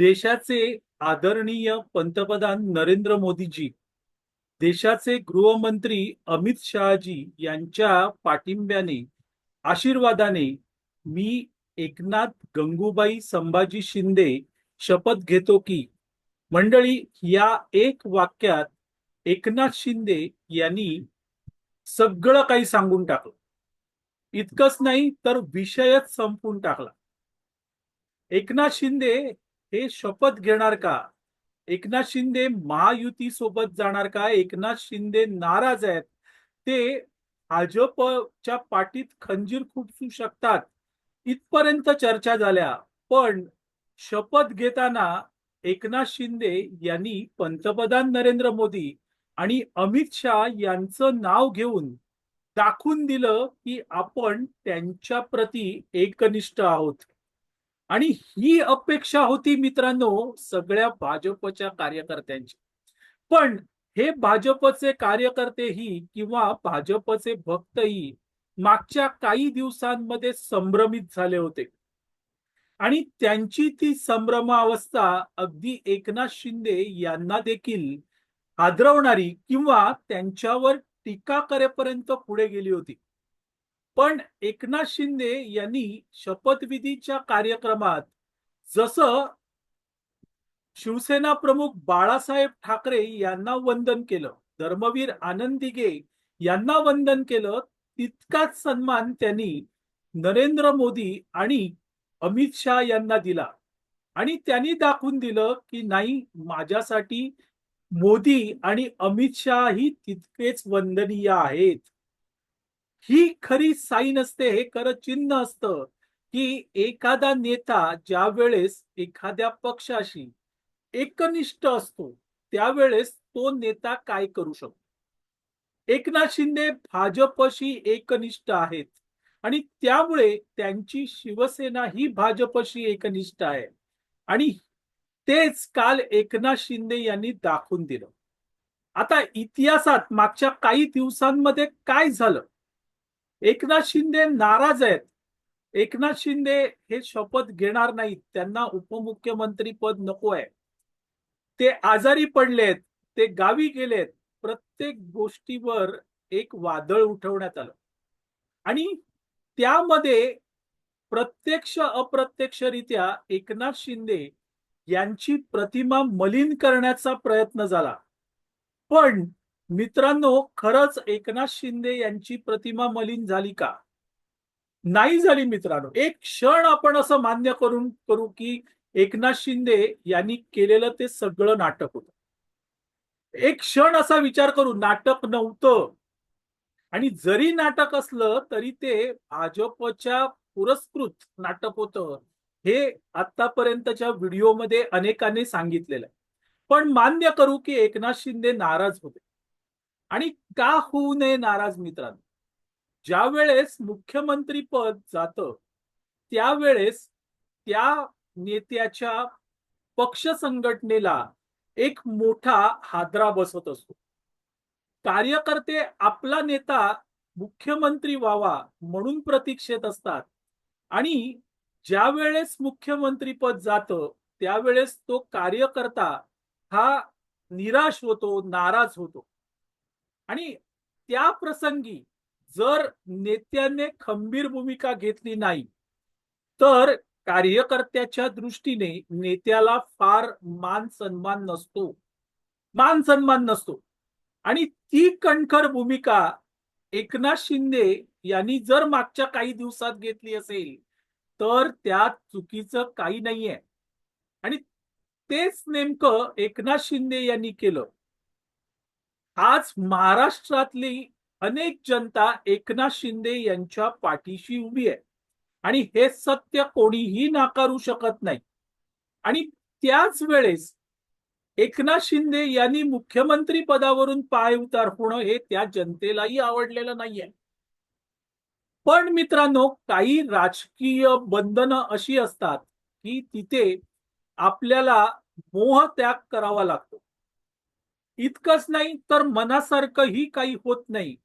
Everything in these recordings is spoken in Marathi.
देशाचे आदरणीय पंतप्रधान नरेंद्र मोदीजी देशाचे गृहमंत्री अमित शहाजी यांच्या पाठिंब्याने आशीर्वादाने मी एकनाथ गंगूबाई संभाजी शिंदे शपथ घेतो की मंडळी या एक वाक्यात एकनाथ शिंदे यांनी सगळं काही सांगून टाकलं. इतकंच नाही तर विषयच संपून टाकला. एकनाथ शिंदे हे शपथ घेणार का? एकनाथ शिंदे महायुती सोबत जाणार का? एकनाथ शिंदे नाराज आहेत. ते भाजपच्या पाठीत खंजीर खुपसू शकतात. इथपर्यंत चर्चा झाल्या. पण शपथ घेताना एकनाथ शिंदे यांनी पंतप्रधान नरेंद्र मोदी आणि अमित शहा यांचं नाव घेऊन दाखवून दिलं की आपण त्यांच्या प्रती एकनिष्ठ आहोत. आणि ही अपेक्षा होती मित्रांनो सगळ्या भाजपच्या कार्यकर्त्यांची. पण हे भाजपचे कार्यकर्तेही किंवा भाजपचे भक्तही मागच्या काही दिवसांमध्ये संभ्रमित झाले होते. आणि त्यांची ती संभ्रमावस्था अगदी एकनाथ शिंदे यांना देखील आदरवणारी किंवा त्यांच्यावर टीका करेपर्यंत पुढे गेली होती. पण एकनाथ शिंदे यांनी शपथविधीच्या कार्यक्रमात जसं शिवसेना प्रमुख बाळासाहेब ठाकरे यांना वंदन केलं धर्मवीर आनंद दिघे यांना वंदन केलं तितकाच सन्मान त्यांनी नरेंद्र मोदी आणि अमित शहा यांना दिला. आणि त्यांनी दाखवून दिलं की नाही माझ्यासाठी मोदी आणि अमित शहा ही तितकेच वंदनीय आहेत. ही खरी साई नसते हे खरं चिन्ह असतं की एखादा नेता ज्या वेळेस एखाद्या पक्षाशी एकनिष्ठ असतो त्यावेळेस तो नेता काय करू शकतो? एकनाथ शिंदे भाजपशी एकनिष्ठ आहेत आणि त्यामुळे त्यांची शिवसेना ही भाजपशी एकनिष्ठ आहे. आणि तेच काल एकनाथ शिंदे यांनी दाखवून दिलं. आता इतिहासात मागच्या काही दिवसांमध्ये काय झालं? एकनाथ शिंदे नाराज आहेत. एकनाथ शिंदे हे शपथ घेणार नाहीत. त्यांना उपमुख्यमंत्री पद नको आहे. ते आजारी पडलेत. ते गावी गेलेत. प्रत्येक गोष्टीवर एक वादळ उठवण्यात आलं. आणि त्यामध्ये प्रत्यक्ष अप्रत्यक्षरित्या एकनाथ शिंदे यांची प्रतिमा मलिन करण्याचा प्रयत्न झाला. पण मित्रांनो खरंच एकनाथ शिंदे यांची प्रतिमा मलिन झाली का? नाही झाली मित्रांनो. एक क्षण आपण असं मान्य करून करू की एकनाथ शिंदे यांनी केलेलं ते सगळं नाटक होत. एक क्षण असा विचार करू नाटक नव्हतं. आणि जरी नाटक असलं तरी ते भाजपच्या पुरस्कृत नाटक होतं. हे आतापर्यंतच्या व्हिडिओमध्ये अनेकांनी सांगितलेलं आहे. पण मान्य करू की एकनाथ शिंदे नाराज होते. आणि का होऊ नये नाराज मित्रांनो? ज्या वेळेस मुख्यमंत्री पद जातं त्यावेळेस त्या नेत्याच्या पक्ष संघटनेला एक मोठा हादरा बसत असतो. कार्यकर्ते आपला नेता मुख्यमंत्री व्हावा म्हणून प्रतीक्षेत असतात आणि ज्या वेळेस मुख्यमंत्री पद जातं त्यावेळेस तो कार्यकर्ता हा निराश होतो नाराज होतो. आणि त्या प्रसंगी जर नेत्याने खंबीर भूमिका घेतली नाही तर कार्यकर्त्याच्या दृष्टीने नेत्याला फार मान सन्मान नसतो. मान सन्मान नसतो. आणि ती कणखर भूमिका एकनाथ शिंदे यांनी जर मागच्या काही दिवसात घेतली असेल तर त्यात चुकीचं काही नाहीये. आणि तेच नेमकं एकनाथ शिंदे यांनी केलं. आज महाराष्ट्रातली अनेक जनता एकनाथ शिंदे यांच्या पाठीशी उभी आहे. आणि हे सत्य कोणीही नाकारू शकत नाही. आणि त्याच वेळेस एकनाथ शिंदे यांनी मुख्यमंत्री पदावरून पाय उतार होणं हे त्या जनतेलाही आवडलेलं नाहीये. पण मित्रांनो काही राजकीय बंधनं अशी असतात की तिथे आपल्याला मोह त्याग करावा लागतो. इतकंच नाही तर मनासारखंही काही होत नाही.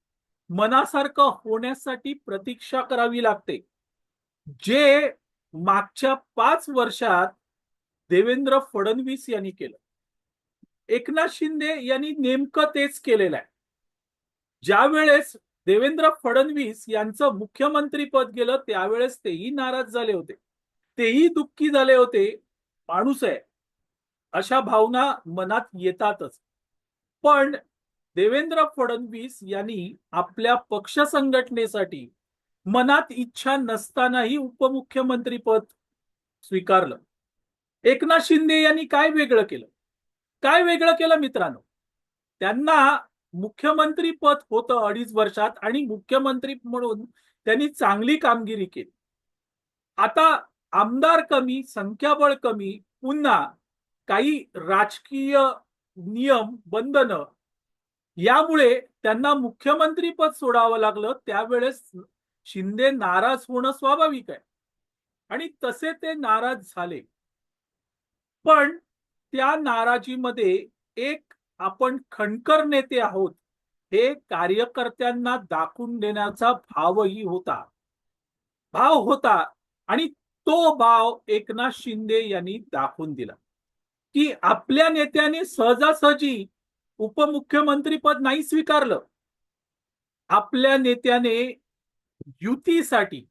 मनासारखं होण्यासाठी प्रतीक्षा करावी लागते. जे मागच्या पाच वर्षात देवेंद्र फडणवीस यांनी केलं. एकनाथ शिंदे यांनी नेमकं तेच केलेलं आहे. ज्या वेळेस देवेंद्र फडणवीस यांचं मुख्यमंत्री पद गेलं त्यावेळेस तेही नाराज झाले होते. तेही दुःखी झाले होते. माणूस आहे. अशा भावना मनात येतातच. पण देवेंद्र फडणवीस यांनी आपल्या पक्ष संघटनेसाठी मनात इच्छा नसतानाही उपमुख्यमंत्री पद स्वीकारलं. एकनाथ शिंदे यांनी काय वेगळं केलं? काय वेगळं केलं मित्रांनो? त्यांना मुख्यमंत्री पद होतं अडीच वर्षात आणि मुख्यमंत्री म्हणून त्यांनी चांगली कामगिरी केली. आता आमदार कमी संख्याबळ कमी पुन्हा काही राजकीय नियम बंधनं यामुळे त्यांना मुख्यमंत्री पद सोडावं लागलं. त्यावेळेस शिंदे नाराज होणं स्वाभाविक आहे. आणि तसे ते नाराज झाले. पण त्या नाराजीमध्ये एक आपण खणकर नेते आहोत. हे कार्यकर्त्यांना दाखवून देण्याचा भावही होता. भाव होता आणि तो भाव एकनाथ शिंदे यांनी दाखवून दिला. की आपल्या नेत्याने सहजासहजी उपमुख्यमंत्री पद नाही स्वीकारलं. आपल्या नेत्याने युतीसाठी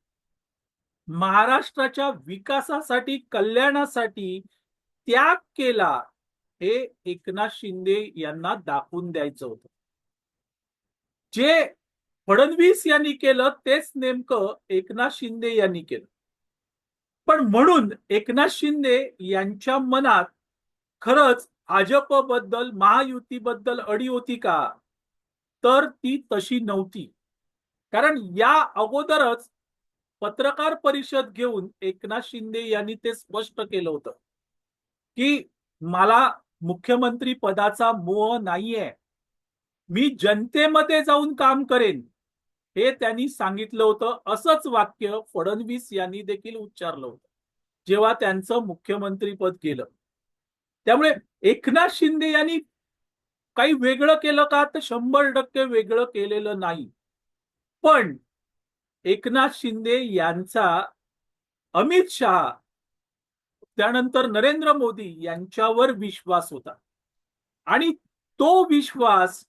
महाराष्ट्राच्या विकासासाठी कल्याणासाठी त्याग केला हे एकनाथ शिंदे यांना दाखवून द्यायचं होतं. जे फडणवीस यांनी केलं तेच नेमकं एकनाथ शिंदे यांनी केलं. पण म्हणून एकनाथ शिंदे यांच्या मनात खरंच भाजपबद्दल महायुतीबद्दल अडी होती का? तर ती तशी नव्हती. कारण या अगोदरच पत्रकार परिषद घेऊन एकनाथ शिंदे यांनी ते स्पष्ट केलं होतं की मला मुख्यमंत्री पदाचा मोह नाहीये. मी जनतेमध्ये जाऊन काम करेन. हे त्यांनी सांगितलं होतं. असंच वाक्य फडणवीस यांनी देखील उच्चारलं होतं. जेव्हा त्यांचं मुख्यमंत्री पद गेलं. त्यामुळे एकनाथ शिंदे यांनी काही वेगळं केलं का? तर शंभर टक्के वेगळं केलेलं नाही. पण एकनाथ शिंदे यांचा अमित शहा त्यानंतर नरेंद्र मोदी यांच्यावर विश्वास होता. आणि तो विश्वास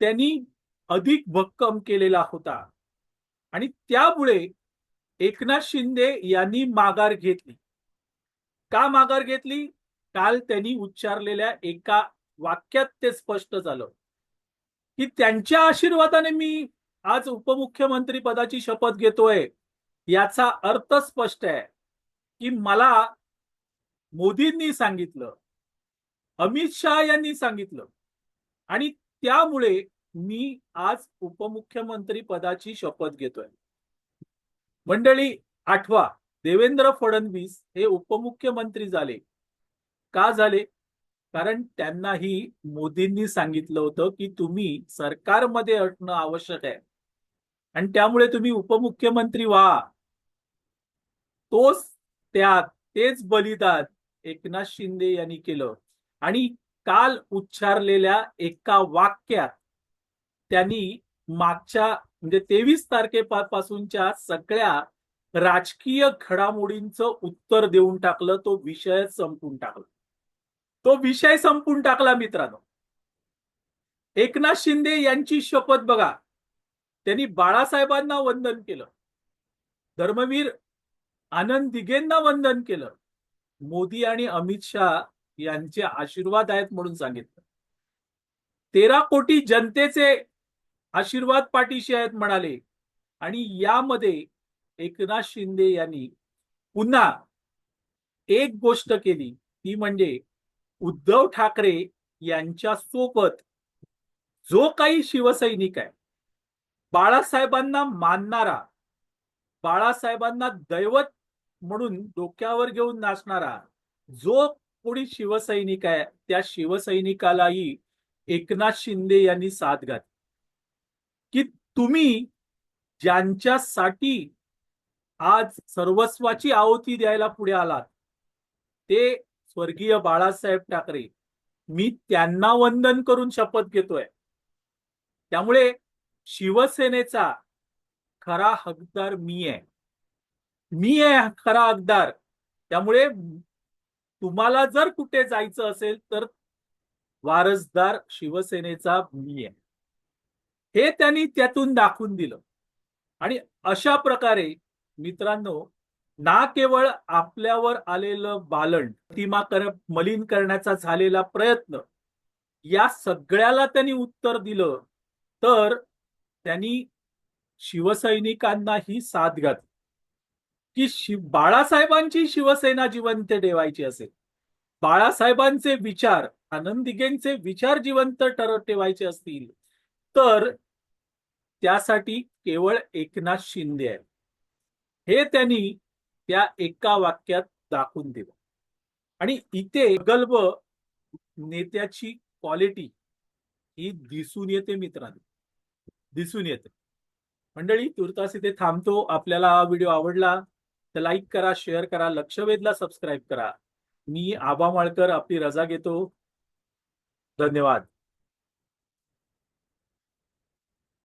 त्यांनी अधिक भक्कम केलेला होता. आणि त्यामुळे एकनाथ शिंदे यांनी माघार घेतली. का माघार घेतली? काल त्यांनी उच्चारलेल्या एका वाक्यात ते स्पष्ट झालं. की त्यांच्या आशीर्वादाने मी आज उपमुख्यमंत्री पदाची शपथ घेतोय याचा अर्थ स्पष्ट आहे. की मला मोदींनी सांगितलं अमित शहा यांनी सांगितलं आणि त्यामुळे मी आज उपमुख्यमंत्री पदाची शपथ घेतोय. मंडळी आठवा देवेंद्र फडणवीस हे उपमुख्यमंत्री झाले. का झाले? कारण त्यांनाही मोदींनी सांगितलं होतं की तुम्ही सरकारमध्ये असणं आवश्यक आहे. आणि त्यामुळे तुम्ही उपमुख्यमंत्री व्हा. तोच त्यात तेच बलिदान एकनाथ शिंदे यांनी केलं. आणि काल उच्चारलेल्या एका वाक्यात त्यांनी मागच्या म्हणजे तेवीस तारखेपासूनच्या सगळ्या राजकीय घडामोडींचं उत्तर देऊन टाकलं तो विषय संपून टाकला. तो विषय संपून टाकला मित्रांनो. एकनाथ शिंदे यांची शपथ बघा. त्यांनी बाळासाहेबांना वंदन केलं. धर्मवीर आनंद दिघेंना वंदन केलं. मोदी आणि अमित शहा यांचे आशीर्वाद आहेत म्हणून सांगितलं. तेरा कोटी जनतेचे आशीर्वाद पाठीशी आहेत म्हणाले. आणि यामध्ये एकनाथ शिंदे यांनी पुन्हा एक गोष्ट केली. ती म्हणजे उद्धव ठाकरे यांच्या सोबत जो काही शिवसैनिक आहे बाळासाहेबांना मानणारा बाळासाहेबांना दैवत म्हणून डोक्यावर घेऊन नाचणारा जो कोणी शिवसैनिक आहे त्या शिवसैनिकालाही एकनाथ शिंदे यांनी साथ घातली. की तुम्ही ज्यांच्यासाठी आज सर्वस्वाची आहुती द्यायला पुढे आलात ते स्वर्गीय बाळासाहेब ठाकरे मी त्यांना वंदन करून शपथ घेतोय. त्यामुळे शिवसेनेचा खरा हकदार मी आहे. मी आहे खरा हकदार. त्यामुळे तुम्हाला जर कुठे जायचं असेल तर वारसदार शिवसेनेचा मी आहे. हे त्यांनी त्यातून दाखवून दिलं. आणि अशा प्रकारे मित्रांनो ना केवळ आपल्यावर आलेलं बालन प्रतिमा कर मलिन करण्याचा झालेला प्रयत्न या सगळ्याला त्यांनी उत्तर दिलं तर त्यांनी शिवसैनिकांना ही साथ घातली. की शिव बाळासाहेबांची शिवसेना जिवंत ठेवायची असेल बाळासाहेबांचे विचार आनंदिगेंचे विचार जिवंत ठर ठेवायचे असतील तर त्यासाठी केवळ एकनाथ शिंदे आहे हे त्यांनी त्या एका वाक्यात दाखवून दिलं आणि इथे गल्ब नेत्याची क्वालिटी ही दिसून येते मित्रांनो. दिसून येते. मंडळी तुर्तास इथे थांबतो. आपल्याला हा व्हिडिओ आवडला तर लाईक करा शेअर करा लक्ष वेधला सबस्क्राईब करा. मी आबा माळकर आपली रजा घेतो. धन्यवाद.